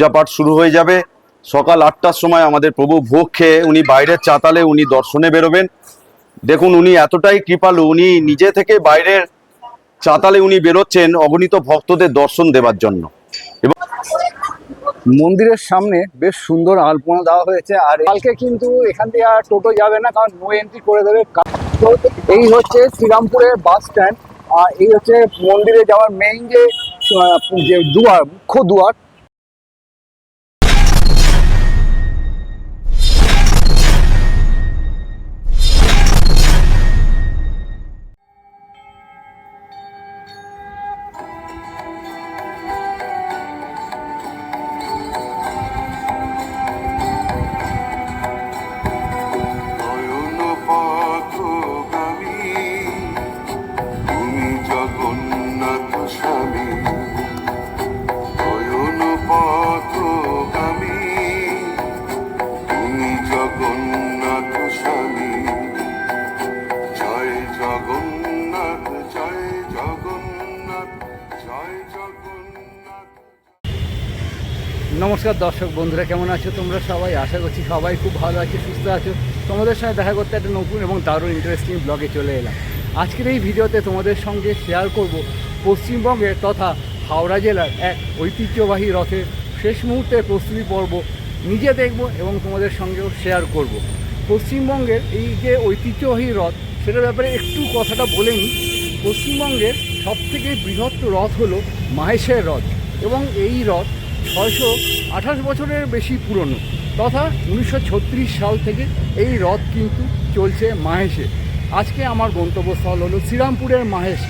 পূজা পাঠ শুরু হয়ে যাবে। সকাল আটটার সময় আমাদের প্রভু ভোগ খেয়ে উনি বাইরের চাতালে উনি দর্শনে বেরোবেন। দেখুন, উনি এতটাই কৃপালু, উনি নিজে থেকে বাইরের চাতালে উনি বেরোচ্ছেন অগণিত ভক্তদের দর্শন দেওয়ার জন্য। এবং মন্দিরের সামনে বেশ সুন্দর আলপনা দেওয়া হয়েছে, আর কালকে কিন্তু এখান থেকে আর টোটো যাবে না, কারণ নো এন্ট্রি করে দেবে। এই হচ্ছে শ্রীরামপুরের বাস স্ট্যান্ড আর এই হচ্ছে মন্দিরে যাওয়ার মেইন যে দুয়ার, মুখ্য দুয়ার দর্শক বন্ধুরা, কেমন আছো তোমরা সবাই? আশা করছি সবাই খুব ভালো আছো, সুস্থ আছো। তোমাদের সঙ্গে দেখা করতে একটা নতুন এবং দারুণ ইন্টারেস্টিং ব্লগে চলে এলাম। আজকের এই ভিডিওতে তোমাদের সঙ্গে শেয়ার করব পশ্চিমবঙ্গের তথা হাওড়া জেলার এক ঐতিহ্যবাহী রথের শেষ মুহূর্তের প্রস্তুতি পর্ব নিজে দেখব এবং তোমাদের সঙ্গেও শেয়ার করব। পশ্চিমবঙ্গের এই যে ঐতিহ্যবাহী রথ, সেটার ব্যাপারে একটু কথাটা বলে নিই। পশ্চিমবঙ্গের সবথেকে বৃহৎ রথ হলো মাহেশের রথ এবং এই রথ ছয়শো আঠাশ বছরের বেশি পুরনো। তথা উনিশশো ছত্রিশ সাল থেকে এই রথ কিন্তু চলছে মাহেশে। আজকে আমার গন্তব্যস্থল হলো শ্রীরামপুরের মাহেশ।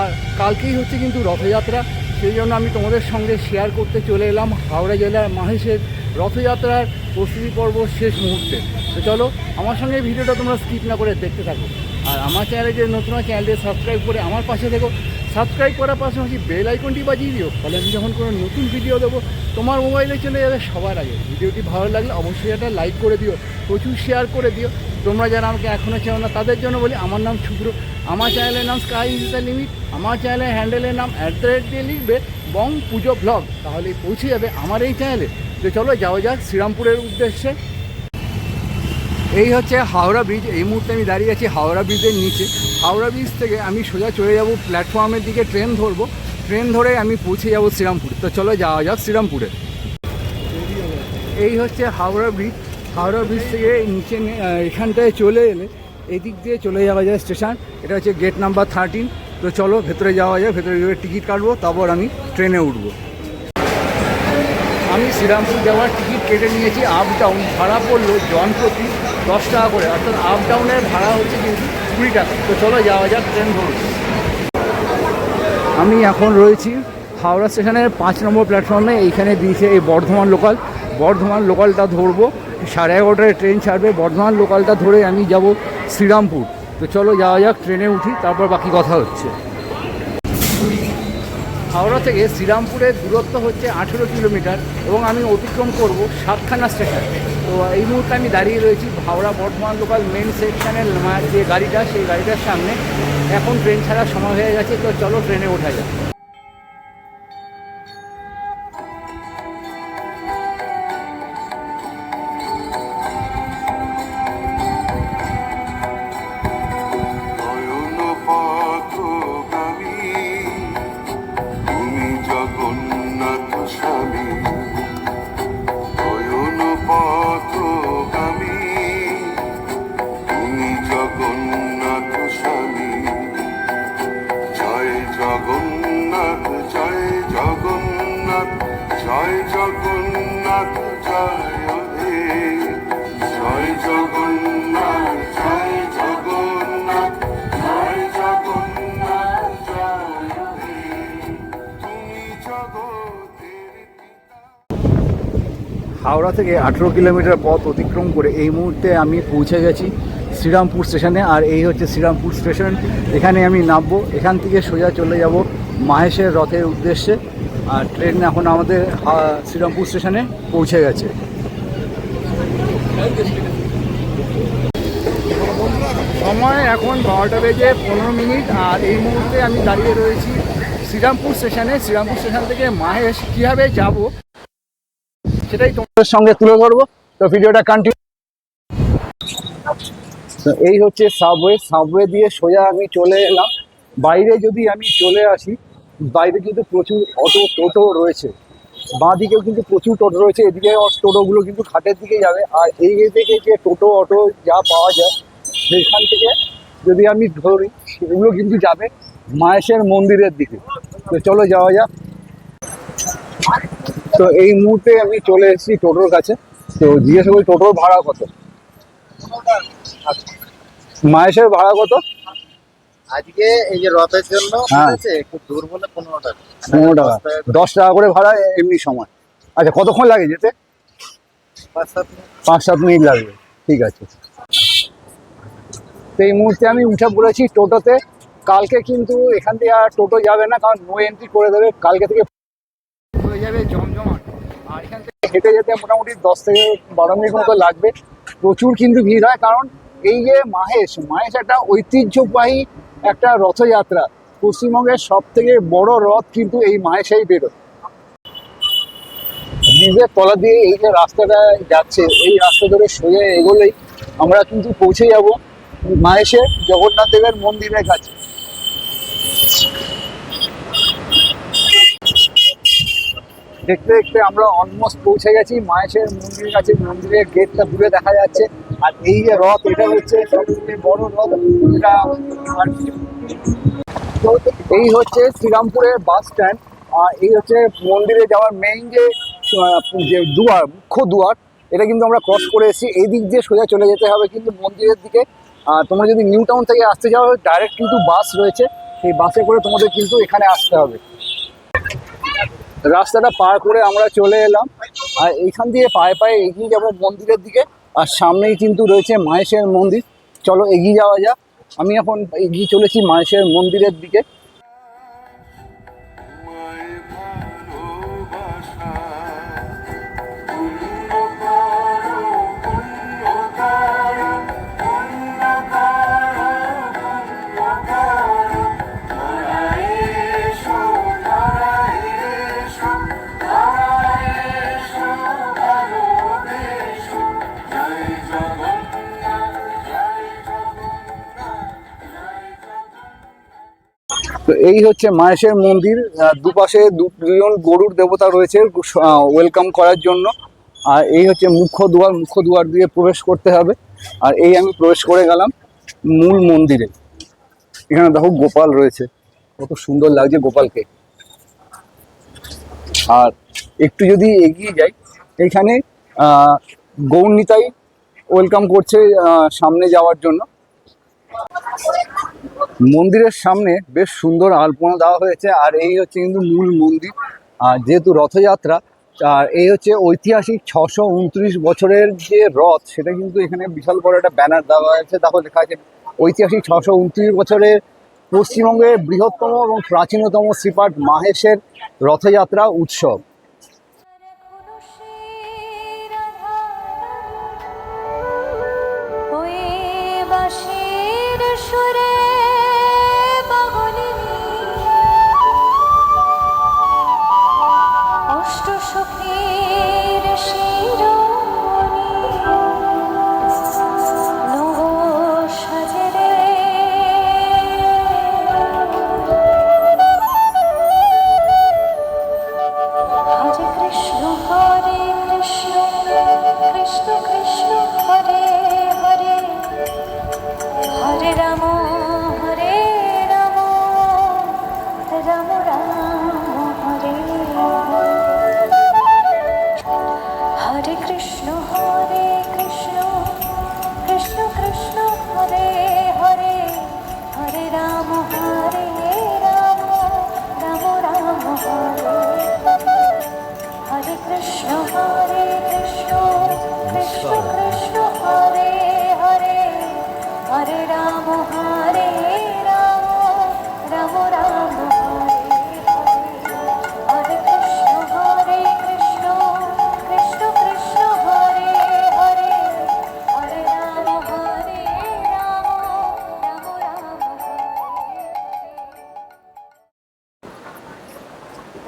আর কালকেই হচ্ছে কিন্তু রথযাত্রা। সেই জন্য আমি তোমাদের সঙ্গে শেয়ার করতে চলে এলাম হাওড়া জেলার মাহেশের রথযাত্রার প্রস্তুতি পর্ব শেষ মুহূর্তে। তো চলো, আমার সঙ্গে ভিডিওটা তোমরা স্কিপ না করে দেখতে থাকো। আর আমার চ্যানেলে যে নতুন চ্যানেলটি সাবস্ক্রাইব করে আমার পাশে দেখো সাবস্ক্রাইব করার পাশাপাশি বেল আইকনটি বাজিয়ে দিও। ফলে আমি যখন কোনো নতুন ভিডিও দেবো, তোমার মোবাইলে চলে যাবে সবার আগে। ভিডিওটি ভালো লাগলে অবশ্যই একটা লাইক করে দিও, প্রচুর শেয়ার করে দিও। তোমরা যারা আমাকে এখনও চেনো না, তাদের জন্য বলি, আমার নাম শুক্র আমার চ্যানেলের নাম স্কাই ইজ দ্য লিমিট আমার চ্যানেলের হ্যান্ডেলের নাম অ্যাট দ্য রেট দিয়ে লিখবে বং পুজো ব্লগ তাহলে পৌঁছে যাবে আমার এই চ্যানেলে তো চলো যাওয়া যাক শ্রীরামপুরের উদ্দেশ্যে। এই হচ্ছে হাওড়া ব্রিজ, এই মুহূর্তে আমি দাঁড়িয়ে আছি হাওড়া ব্রিজের নিচে। হাওড়া ব্রিজ থেকে আমি সোজা চলে যাব প্ল্যাটফর্মের দিকে, ট্রেন ধরবো। ট্রেন ধরে আমি পৌঁছে যাব শ্রীরামপুর। তো চলো যাওয়া যাক শ্রীরামপুরে। এই হচ্ছে হাওড়া ব্রিজ। হাওড়া ব্রিজ থেকে নিচে এখানটায় চলে এলে এদিক দিয়ে চলে যাওয়া যায় স্টেশন। এটা হচ্ছে গেট নাম্বার থার্টিন তো চলো ভেতরে যাওয়া যায় ভেতরে গিয়ে টিকিট কাটবো, তারপর আমি ট্রেনে উঠবো। আমি শ্রীরামপুর যাওয়ার টিকিট কেটে নিয়েছি আপ ডাউন ভাড়া পড়ল জন প্রতি দশ টাকা করে, অর্থাৎ আপ ডাউনের ভাড়া হচ্ছে কিন্তু কুড়ি টাকা। তো চলো যাওয়া যাক ট্রেন ধরুন আমি এখন রয়েছি হাওড়া স্টেশনের পাঁচ নম্বর প্ল্যাটফর্মে এইখানে দিয়েছে এই বর্ধমান লোকাল বর্ধমান লোকালটা ধরবো, সাড়ে এগারোটায় ট্রেন ছাড়বে। বর্ধমান লোকালটা ধরে আমি যাব শ্রীরামপুর। তো চলো যাওয়া যাক ট্রেনে উঠি, তারপর বাকি কথা হচ্ছে। হাওড়া থেকে শ্রীরামপুরের দূরত্ব হচ্ছে আঠেরো কিলোমিটার এবং আমি অতিক্রম করব সাতখানা স্টেশন তো এই মুহূর্তে আমি দাঁড়িয়ে রয়েছি হাওড়া বর্ধমান লোকাল মেন সেকশানের যে গাড়িটা, সেই গাড়িটার সামনে। এখন ট্রেন ছাড়া সময় হয়ে গেছে, তো চলো ট্রেনে ওঠা যাক। থেকে আঠেরো কিলোমিটার পথ অতিক্রম করে এই মুহূর্তে আমি পৌঁছে গেছি শ্রীরামপুর স্টেশনে। আর এই হচ্ছে শ্রীরামপুর স্টেশন। এখানে আমি নামবো। এখান থেকে সোজা চলে যাব মাহেশের রথের উদ্দেশ্যে। আর ট্রেন এখন আমাদের শ্রীরামপুর স্টেশনে পৌঁছে গেছে। সময় এখন বারোটা বেজে পনেরো মিনিট। আর এই মুহূর্তে আমি দাঁড়িয়ে রয়েছি শ্রীরামপুর স্টেশনে। শ্রীরামপুর স্টেশন থেকে মাহেশ কীভাবে যাব? সেটাই তোমাদের সঙ্গে তুলে ধরবো। তো ভিডিওটা কন্টিনিউ এই হচ্ছে সাবওয়ে সাবওয়ে দিয়ে সোজা আমি চলে এলাম। বাইরে যদি আমি চলে আসি, বাইরে কিন্তু প্রচুর অটো টোটো রয়েছে। বাঁ দিকেও কিন্তু প্রচুর টোটো রয়েছে। এদিকে টোটোগুলো কিন্তু ঘাটের দিকে যাবে। আর এই থেকে যে টোটো, অটো যা পাওয়া যায় সেখান থেকে যদি আমি ধরি, সেগুলো কিন্তু যাবে মায়েশের মন্দিরের দিকে। তো চলো যাওয়া যাক। তো এই মুহূর্তে আমি চলে এসেছি টোটোর কাছে। তো জিজ্ঞেস করি টোটোর ভাড়া কত? মায়েশের ভাড়া কত? আজকে এই যে রথের জন্য হ্যাঁ। একটু দূর বলে পনেরো টাকা। পনেরো টাকা। দশ টাকা করে। ভাড়া এমনি সময়। আচ্ছা কতক্ষণ লাগে যেতে? পাঁচ সাত মিনিট। পাঁচ সাত মিনিট লাগবে। ঠিক আছে। তো এই মুহূর্তে আমি উঠে পড়েছি টোটোতে। কালকে কিন্তু এখান থেকে আর টোটো যাবে না কারণ নো এন্ট্রি করে দেবে। কালকে থেকে হয়ে যাবে জমজমাট। আর এখান থেকে হেঁটে যেতে মোটামুটি দশ থেকে বারো মিনিট মতো লাগবে। প্রচুর কিন্তু ভিড় হয়, কারণ এই যে মাহেশ মাহেশ একটা ঐতিহ্যবাহী একটা রথযাত্রা। পশ্চিমবঙ্গের সব থেকে বড় রথ কিন্তু এই মাহেশেই বেরোয়। ব্রিজের তলা দিয়ে এই যে রাস্তাটা যাচ্ছে, এই রাস্তা ধরে সোজা এগোলেই আমরা কিন্তু পৌঁছে যাব মাহেশের জগন্নাথ দেবের মন্দিরের কাছে। দেখতে দেখতে আমরা অলমোস্ট পৌঁছে গেছি। মাহেশের মন্দিরের কাছে, মন্দিরের গেটটা দূরে দেখা যাচ্ছে। আর এই যে রথ, এটা হচ্ছে সবথেকে বড় রথ। এটা এই হচ্ছে শ্রীরামপুরের বাস স্ট্যান্ড আর এই হচ্ছে মন্দিরে যাওয়ার মেইন যে যে দুয়ার, মুখ্য দুয়ার, এটা কিন্তু আমরা ক্রস করে এসেছি। এই দিক দিয়ে সোজা চলে যেতে হবে কিন্তু মন্দিরের দিকে। তোমরা যদি নিউ টাউন থেকে আসতে যাও ডাইরেক্ট কিন্তু বাস রয়েছে। সেই বাসে করে তোমাদের কিন্তু এখানে আসতে হবে। রাস্তাটা পার করে আমরা চলে এলাম। আর এইখান দিয়ে পায়ে পায়ে এগিয়ে যাব মন্দিরের দিকে। আর সামনেই কিন্তু রয়েছে মাহেশের মন্দির। চলো এগিয়ে যাওয়া যাক। আমি এখন এগিয়ে চলেছি মাহেশের মন্দিরের দিকে। এই হচ্ছে মাহেশের মন্দির দুপাশে দুজন গরুর দেবতা রয়েছে ওয়েলকাম করার জন্য। আর এই হচ্ছে মুখ্য দুয়ার মুখ্য দুয়ার দিয়ে প্রবেশ করতে হবে। আর এই আমি প্রবেশ করে গেলাম মূল মন্দিরে। এখানে দেখো গোপাল রয়েছে। কত সুন্দর লাগছে গোপালকে। আর একটু যদি এগিয়ে যাই এইখানে আহ, গৌরনীতাই ওয়েলকাম করছে সামনে যাওয়ার জন্য। মন্দিরের সামনে বেশ সুন্দর আলপনা দেওয়া হয়েছে, আর এই হচ্ছে কিন্তু মূল মন্দির। আর যেহেতু রথযাত্রা, আর এই হচ্ছে ঐতিহাসিক ছশো উনত্রিশ বছরের যে রথ, সেটা কিন্তু এখানে বিশাল বড় একটা ব্যানার দেওয়া হয়েছে দেখো লেখা আছে, ঐতিহাসিক ছশো উনত্রিশ বছরের পশ্চিমবঙ্গের বৃহত্তম এবং প্রাচীনতম শ্রীপাঠ মাহেশের রথযাত্রা উৎসব।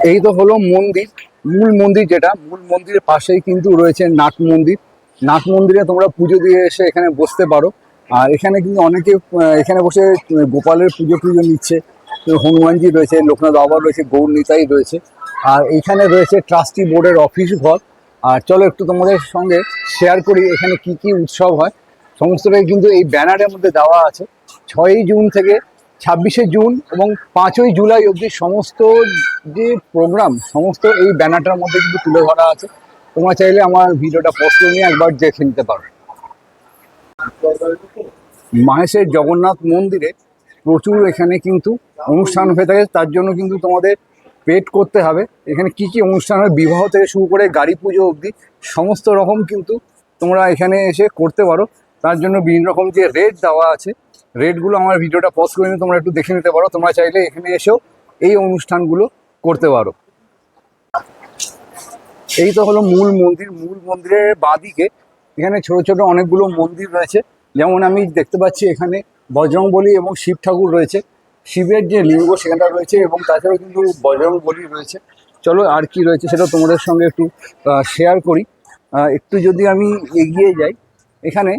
এই তো হলো মন্দির, মূল মন্দির যেটা, মূল মন্দিরের পাশেই কিন্তু রয়েছে নাট মন্দির। নাট মন্দিরে তোমরা পুজো দিয়ে এসে এখানে বসতে পারো। আর এখানে কিন্তু অনেকে এখানে বসে গোপালের পুজো টুজো নিচ্ছে। হনুমানজি রয়েছে, লোকনাথ বাবা রয়েছে গৌর নিতাই রয়েছে। আর এইখানে রয়েছে ট্রাস্টি বোর্ডের অফিস ঘর। আর চলো একটু তোমাদের সঙ্গে শেয়ার করি এখানে কি কি উৎসব হয়। সমস্তটাই কিন্তু এই ব্যানারের মধ্যে দেওয়া আছে। ছয়ই জুন থেকে ছাব্বিশে জুন এবং পাঁচই জুলাই অবধি সমস্ত যে প্রোগ্রাম সমস্ত এই ব্যানারটার মধ্যে কিন্তু তুলে ধরা আছে। তোমরা চাইলে আমার ভিডিওটা পোস্ট নিয়ে একবার দেখে নিতে পারো। মাহেশের জগন্নাথ মন্দিরে প্রচুর এখানে কিন্তু অনুষ্ঠান হয়ে থাকে, তার জন্য কিন্তু তোমাদের পেড করতে হবে। এখানে কি কি অনুষ্ঠান হয়, বিবাহ থেকে শুরু করে গাড়ি পুজো অবধি সমস্ত রকম কিন্তু তোমরা এখানে এসে করতে পারো। তার জন্য বিভিন্ন রকম যে রেট দেওয়া আছে রেটগুলো আমার ভিডিওটা পজ করে নিয়ে তোমরা একটু দেখে নিতে পারো। তোমরা চাইলে এখানে এসেও এই অনুষ্ঠানগুলো করতে পারো। এই তো হলো মূল মন্দির। মূল মন্দিরের বাদিকে এখানে ছোট ছোট অনেকগুলো মন্দির রয়েছে। যেমন আমি দেখতে পাচ্ছি এখানে বজরংবলী এবং শিব ঠাকুর রয়েছে। শিবের যে লিঙ্গ সেখানটা রয়েছে এবং তাছাড়াও কিন্তু বজরংবলী রয়েছে। চলো আর কি রয়েছে সেটা তোমাদের সঙ্গে একটু শেয়ার করি। একটু যদি আমি এগিয়ে যাই, এখানে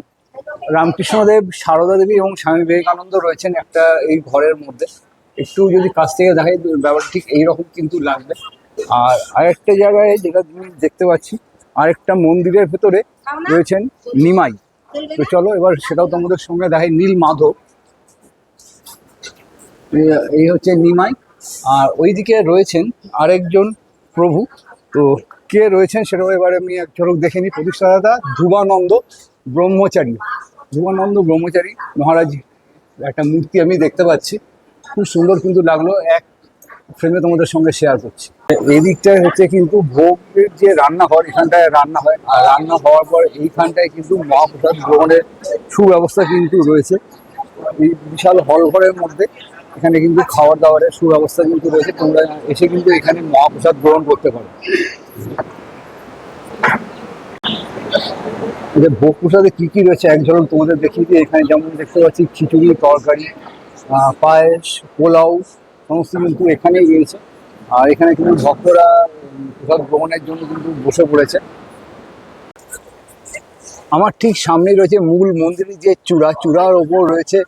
রামকৃষ্ণদেব, সারদা দেবী এবং স্বামী বিবেকানন্দ রয়েছেন একটা এই ঘরের মধ্যে। একটু যদি কাছ থেকে দেখাই, ব্যাপারটা ঠিক এইরকম কিন্তু লাগবে। আর আরেকটা জায়গায় যেটা তুমি দেখতে পাচ্ছি, আরেকটা মন্দিরের ভেতরে রয়েছেন নিমাই। তো চলো এবার সেটাও তোমাদের সঙ্গে দেখাই, নীল মাধব। এই হচ্ছে নিমাই। আর ওইদিকে রয়েছেন আরেকজন প্রভু। তো কে রয়েছেন সেটাও এবারে আমি এক ঝলক দেখে নিই। প্রতিষ্ঠাতা ধ্রুবানন্দ ব্রহ্মচারী। ধ্রুবানন্দ ব্রহ্মচারী মহারাজ, একটা মূর্তি আমি দেখতে পাচ্ছি। খুব সুন্দর কিন্তু লাগল, এক ফ্রেমে তোমাদের সঙ্গে শেয়ার করছি। এদিকটায় হচ্ছে কিন্তু ভোগের যে রান্নাঘর, এখানটায় রান্না হয়। আর রান্না হওয়ার পর এইখানটায় কিন্তু মহাপ্রসাদ গ্রহণের সুব্যবস্থা কিন্তু রয়েছে। এই বিশাল হল ঘরের মধ্যে এখানে কিন্তু খাবার দাবারের সুব্যবস্থা কিন্তু রয়েছে। তোমরা এসে কিন্তু এখানে মহাপ্রসাদ গ্রহণ করতে পারো। যে ভোগ প্রসাদে কী কি রয়েছে? এক ঝলক তোমাদের দেখিয়ে দিই। এখানে যেমন দেখতে পাচ্ছি, খিচুড়ি, তরকারি পায়েস, পোলাও, সমস্ত কিন্তু এখানেই রয়েছে। আর এখানে কিন্তু ভক্তরা প্রসাদ গ্রহণের জন্য কিন্তু বসে পড়েছে। আমার ঠিক সামনেই রয়েছে মূল মন্দিরের যে চূড়া। চূড়ার ওপর রয়েছে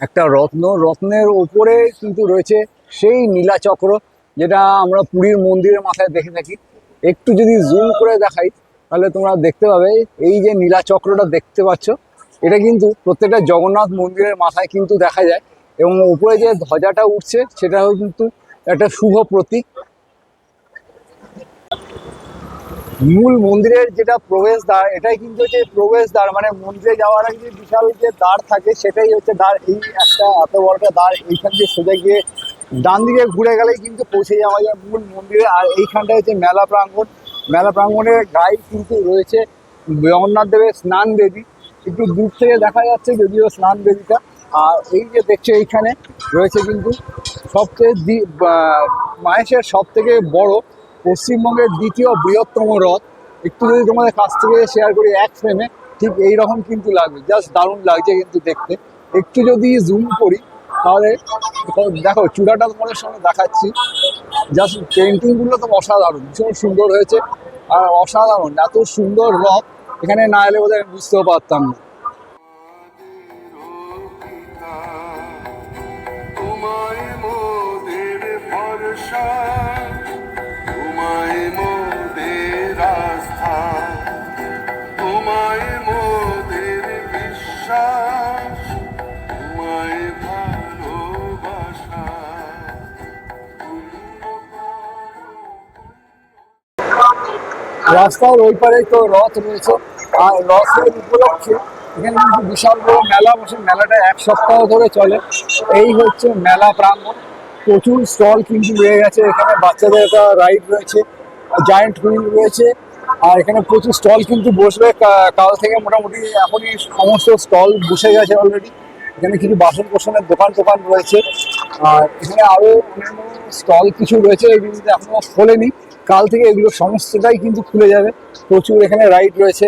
একটা রত্ন। রত্নের ওপরে কিন্তু রয়েছে সেই নীলাচক্র, যেটা আমরা পুরীর মন্দিরের মাথায় দেখে থাকি। একটু যদি জুম করে দেখাই তাহলে তোমরা দেখতে পাবে, এই যে নীলা চক্রটা দেখতে পাচ্ছ, এটা কিন্তু প্রত্যেকটা জগন্নাথ মন্দিরের মাথায় কিন্তু দেখা যায় এবং উপরে যে ধ্বজাটা উঠছে, সেটাও কিন্তু একটা শুভ প্রতীক। মূল মন্দিরের যেটা প্রবেশদ্বার, এটাই কিন্তু হচ্ছে প্রবেশদ্বার মানে মন্দিরে যাওয়ার আগে যে বিশাল যে দ্বার থাকে, সেটাই হচ্ছে দ্বার। এই একটা এত বড় একটা দ্বার, এইখান দিয়ে সোজা গিয়ে ডান দিকে ঘুরে গেলেই কিন্তু পৌঁছে যাওয়া যায় মূল মন্দিরে। আর এইখানটা হচ্ছে মেলা প্রাঙ্গণ। মেলা প্রাঙ্গণের গায়ে কিন্তু রয়েছে। জগন্নাথ দেবের স্নান বেদি একটু দূর থেকে দেখা যাচ্ছে যদিও স্নান বেদিটা আর এই যে দেখছে এইখানে রয়েছে কিন্তু সবচেয়ে মাহেশের সব থেকে বড় পশ্চিমবঙ্গের দ্বিতীয় বৃহত্তম রথ। একটু যদি তোমাদের কাছ থেকে শেয়ার করি এক ফ্রেমে ঠিক এই রকম কিন্তু লাগবে। জাস্ট দারুণ লাগছে কিন্তু দেখতে। একটু যদি জুম করি তাহলে দেখো চূড়াটা তোমাদের সঙ্গে দেখাচ্ছি। জাস্ট পেন্টিংগুলো তো অসাধারণ, ভীষণ সুন্দর হয়েছে। আর অসাধারণ, এত সুন্দর রথ এখানে না এলে বোধহয় বুঝতেও পারতাম না। রাস্তার ওই পারে তো রথ রয়েছে। আর রথের উপলক্ষে এখানে কিন্তু বিশাল বড় মেলা বসে, মেলাটা এক সপ্তাহ ধরে চলে। এই হচ্ছে মেলা প্রাঙ্গণ। প্রচুর স্টল কিন্তু রয়ে গেছে। এখানে বাচ্চাদের একটা রাইড রয়েছে, জায়েন্ট হুইল রয়েছে। আর এখানে প্রচুর স্টল কিন্তু বসবে। কাল থেকে মোটামুটি এখনই সমস্ত স্টল বসে গেছে অলরেডি এখানে কিছু বাসন কোসনের দোকান টোকান রয়েছে। আর এখানে আরও অন্যান্য স্টল কিছু রয়েছে। এগুলো এখনও খোলেনি। কাল থেকে এগুলো সমস্তটাই কিন্তু খুলে যাবে। প্রচুর এখানে রাইড রয়েছে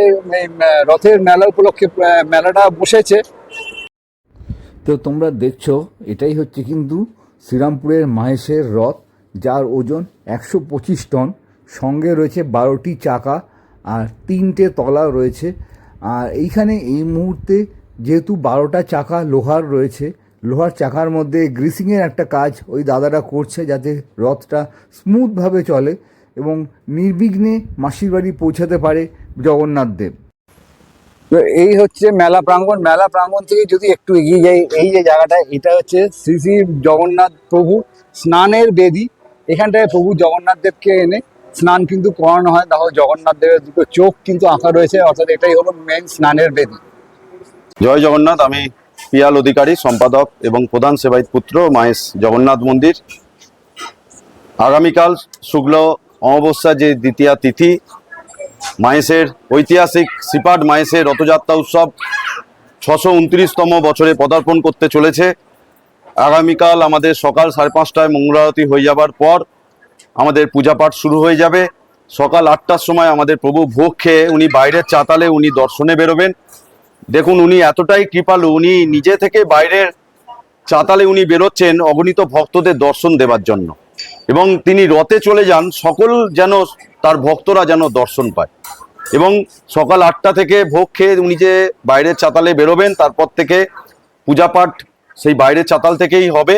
রথের মেলা উপলক্ষে মেলাটা বসেছে। তো তোমরা দেখছ, এটাই হচ্ছে কিন্তু শ্রীরামপুরের মাহেশের রথ, যার ওজন একশো পঁচিশ টন। সঙ্গে রয়েছে বারোটি চাকা আর তিনটে তলা রয়েছে। আর এইখানে এই মুহূর্তে যেহেতু বারোটা চাকা লোহার রয়েছে, লোহার চাকার মধ্যে গ্রিসিংয়ের একটা কাজ ওই দাদারা করছে যাতে রথটা স্মুথভাবে চলে। এবং নির্বিঘ্নে মাসির বাড়ি পৌঁছাতে পারে জগন্নাথ দেব। তো এই হচ্ছে মেলা প্রাঙ্গণ। মেলা প্রাঙ্গণ থেকে যদি একটু এগিয়ে যাই এই যে জায়গাটা এটা হচ্ছে শ্রী শ্রী জগন্নাথ প্রভু স্নানের বেদি। এখানটায় প্রভু জগন্নাথ দেবকে এনে স্নান কিন্তু করানো হয়। তাহলে জগন্নাথ দেবের দুটো চোখ কিন্তু আঁকা রয়েছে অর্থাৎ এটাই হলো মেন স্নানের বেদি। জয় জগন্নাথ আমি পিয়াল অধিকারী সম্পাদক এবং প্রধান সেবায়িত পুত্র মাহেশ জগন্নাথ মন্দির। আগামীকাল শুক্ল অমাবস্যা যে দ্বিতীয়া তিথি মাহেশের ঐতিহাসিক সিপাট মাহেশের রথযাত্রা উৎসব ছশো উনত্রিশতম বছরে পদার্পণ করতে চলেছে। আগামীকাল আমাদের সকাল সাড়ে পাঁচটায় মঙ্গলারতি হয়ে যাবার পর আমাদের পূজাপাঠ শুরু হয়ে যাবে। সকাল আটটার সময় আমাদের প্রভু ভোগ খেয়ে উনি বাইরের চাতালে উনি দর্শনে বেরোবেন। দেখুন, উনি এতটাই কৃপালু, উনি নিজে থেকে বাইরের চাতালে উনি বেরোচ্ছেন অগণিত ভক্তদের দর্শন দেবার জন্য। এবং তিনি রথে চলে যান, সকল যেন তার ভক্তরা যেন দর্শন পায়। এবং সকাল আটটা থেকে ভোগ খেয়ে উনি যে বাইরের চাতালে বেরোবেন, তারপর থেকে পূজাপাঠ সেই বাইরের চাতাল থেকেই হবে।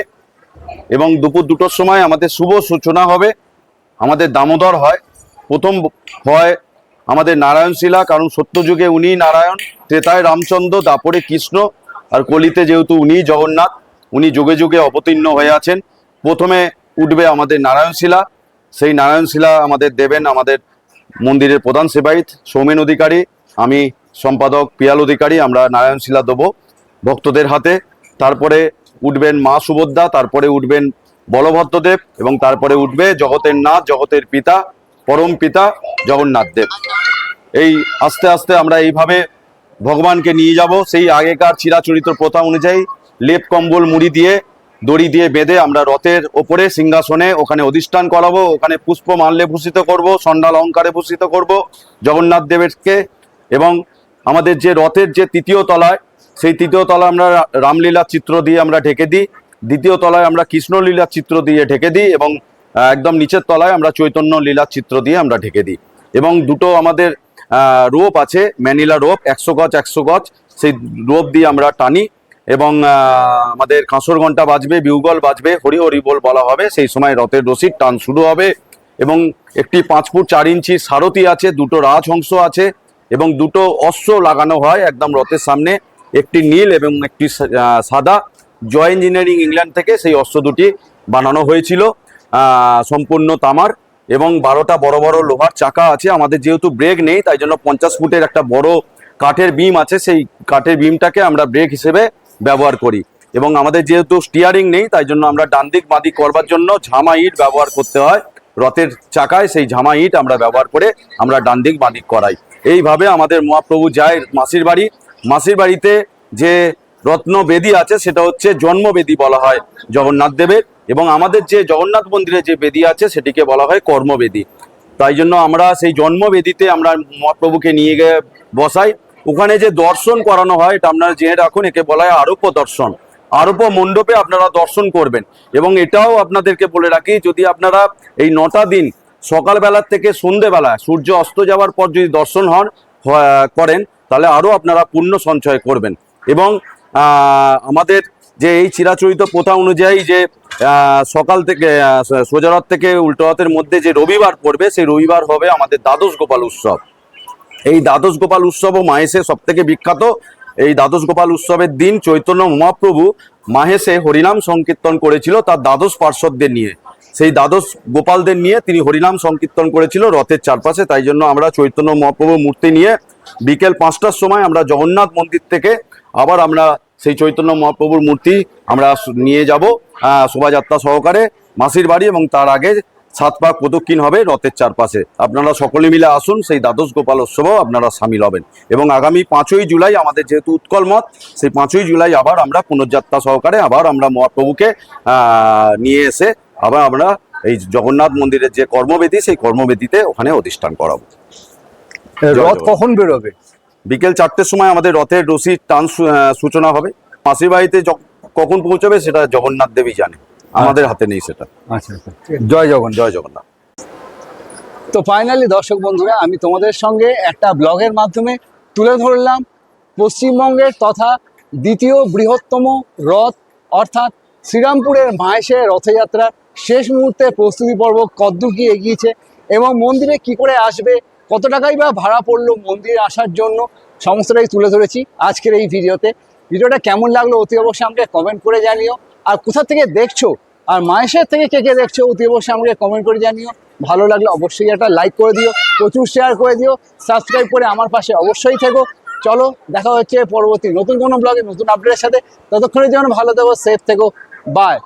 এবং দুপুর দুটোর সময় আমাদের শুভ সূচনা হবে, আমাদের দামোদর হয়। প্রথম হয় আমাদের নারায়ণশিলা কারণ সত্যযুগে উনি নারায়ণ, ত্রেতায় রামচন্দ্র, দাপরে কৃষ্ণ, আর কলিতে যেহেতু উনি জগন্নাথ, উনি যুগে যুগে অবতীর্ণ হয়ে আছেন। প্রথমে উঠবে আমাদের নারায়ণশিলা। সেই নারায়ণশিলা আমাদের দেবেন আমাদের মন্দিরের প্রধান সেবায়িত, সৌমেন অধিকারী, আমি সম্পাদক পিয়াল অধিকারী, আমরা নারায়ণশিলা দেবো ভক্তদের হাতে। তারপরে উঠবেন মা সুভদ্রা, তারপরে উঠবেন বলভদ্রদেব এবং তারপরে উঠবে জগতের নাথ, জগতের পিতা, পরম পিতা জগন্নাথ দেব। এই আস্তে আস্তে আমরা এইভাবে ভগবানকে নিয়ে যাব। সেই আগেকার চিরাচরিত প্রথা অনুযায়ী লেপ কম্বল মুড়ি দিয়ে দড়ি দিয়ে বেঁধে আমরা রথের ওপরে সিংহাসনে ওখানে অধিষ্ঠান করাবো, ওখানে পুষ্প মাল্যে ভূষিত করব, সন্ডাল অলঙ্কারে ভূষিত করব, জগন্নাথ দেবেরকে এবং আমাদের যে রথের যে তৃতীয় তলায়, সেই তৃতীয় তলায় আমরা রামলীলার চিত্র দিয়ে আমরা ঢেকে দিই, দ্বিতীয় তলায় আমরা কৃষ্ণলীলার চিত্র দিয়ে ঢেকে দিই এবং একদম নিচের তলায় আমরা চৈতন্য লীলার চিত্র দিয়ে আমরা ঢেকে দিই এবং দুটো আমাদের রোপ আছে, ম্যানিলা রোপ, একশো গজ একশো গজ, সেই রোপ দিয়ে আমরা টানি এবং আমাদের কাঁসর ঘণ্টা বাজবে, বিউগল বাজবে, হরি হরি বল বলা হবে, সেই সময় রথের রশির টান শুরু হবে এবং একটি পাঁচ ফুট চার ইঞ্চি সারথি আছে, দুটো রাজহংস আছে এবং দুটো অশ্ব লাগানো হয় একদম রথের সামনে, একটি নীল এবং একটি সাদা। জয় ইঞ্জিনিয়ারিং ইংল্যান্ড থেকে সেই অস্ত্র দুটি বানানো হয়েছিল সম্পূর্ণ তামার এবং বারোটা বড় বড় লোহার চাকা আছে, আমাদের যেহেতু ব্রেক নেই, তাই জন্য পঞ্চাশ ফুটের একটা বড় কাঠের বিম আছে, সেই কাঠের বিমটাকে আমরা ব্রেক হিসেবে ব্যবহার করি। এবং আমাদের যেহেতু স্টিয়ারিং নেই, তাই জন্য আমরা ডান দিক বাঁদিক করবার জন্য ঝামা ইট ব্যবহার করতে হয়। রথের চাকায় সেই ঝামা ইট আমরা ব্যবহার করে আমরা ডান দিক বাঁদিক করাই। এইভাবে আমাদের মহাপ্রভু যায় মাসির বাড়ি। মাসির বাড়িতে যে রত্ন বেদি আছে, সেটা হচ্ছে জন্মবেদি বলা হয় জগন্নাথ দেবের। এবং আমাদের যে জগন্নাথ মন্দিরে যে বেদি আছে, সেটিকে বলা হয় কর্মবেদি। তাই জন্য আমরা সেই জন্মবেদিতে আমরা মহাপ্রভুকে নিয়ে গিয়ে বসাই। ওখানে যে দর্শন করানো হয় এটা আপনারা জেনে রাখুন একে বলা হয় আরোপ্য দর্শন। আরোপ্য মণ্ডপে আপনারা দর্শন করবেন। এবং এটাও আপনাদেরকে বলে রাখি যদি আপনারা এই নটা দিন সকালবেলার থেকে সন্ধেবেলা সূর্য অস্ত যাওয়ার পর যদি দর্শন হন করেন তাহলে আরও আপনারা পুণ্য সঞ্চয় করবেন। এবং আমাদের যে এই চিরাচরিত প্রথা অনুযায়ী যে সকাল থেকে আহ, সোজা রথ থেকে উল্টো রথের মধ্যে যে রবিবার পড়বে সেই রবিবার হবে আমাদের দ্বাদশ গোপাল উৎসব। এই দ্বাদশ গোপাল উৎসবও মাহেশে সব থেকে বিখ্যাত। এই দ্বাদশ গোপাল উৎসবের দিন চৈতন্য মহাপ্রভু মাহেশে হরিনাম সংকীর্তন করেছিল তার দ্বাদশ পার্শ্বদের নিয়ে। সেই দ্বাদশ গোপালদের নিয়ে তিনি হরিনাম সংকীর্তন করেছিল রথের চারপাশে। তাই জন্য আমরা চৈতন্য মহাপ্রভুর মূর্তি নিয়ে বিকেল পাঁচটার সময় আমরা জগন্নাথ মন্দির থেকে আবার আমরা সেই চৈতন্য মহাপ্রভুর মূর্তি আমরা নিয়ে যাব শোভাযাত্রা সহকারে মাসির বাড়ি এবং তার আগে সাত পাক প্রদক্ষিণ হবে রথের চারপাশে। আপনারা সকলে মিলে আসুন সেই দ্বাদশ গোপাল উৎসবও আপনারা সামিল হবেন। এবং আগামী পাঁচই জুলাই আমাদের যেহেতু উৎকল মত সেই পাঁচই জুলাই আবার আমরা পুনর্যাত্রা সহকারে আবার আমরা মহাপ্রভুকে নিয়ে এসে আবার আমরা এই জগন্নাথ মন্দিরের যে কর্মবেদী সেই কর্মবেদীতে ওখানে অধিষ্ঠান করাবো। রথ কখন বেরোবে? বিকেল চারটের সময় আমাদের রথের রশির টান সূচনা হবে। মাসির বাড়িতে কখন পৌঁছবে সেটা জগন্নাথ দেবী জানে। আমাদের হাতে নেই সেটা। আচ্ছা আচ্ছা। জয় জগন্নাথ জয় জগন্নাথ। তো ফাইনালি দর্শক বন্ধুরা আমি তোমাদের সঙ্গে একটা ব্লগের মাধ্যমে তুলে ধরলাম পশ্চিমবঙ্গের তথা দ্বিতীয় বৃহত্তম রথ অর্থাৎ শ্রীরামপুরের মাহেশের রথযাত্রার শেষ মুহূর্তে প্রস্তুতি পর্ব কদ্দূর কি এগিয়েছে এবং মন্দিরে কি করে আসবে কত টাকাই বা ভাড়া পড়ল মন্দিরে আসার জন্য সমস্তটাই তুলে ধরেছি আজকের এই ভিডিওতে। ভিডিওটা কেমন লাগল অতি অবশ্যই আমাকে কমেন্ট করে জানিও। আর কোথা থেকে দেখছ আর মায়েশের থেকে কে কে দেখছ, অতি অবশ্যই আমাকে কমেন্ট করে জানিও। ভালো লাগলে অবশ্যই একটা লাইক করে দিও, প্রচুর শেয়ার করে দিও সাবস্ক্রাইব করে আমার পাশে অবশ্যই থেকো। চলো, দেখা হচ্ছে পরবর্তী নতুন কোনো ব্লগে নতুন আপডেটের সাথে। ততক্ষণের জন্য ভালো থেকো সেফ থেকো। বাই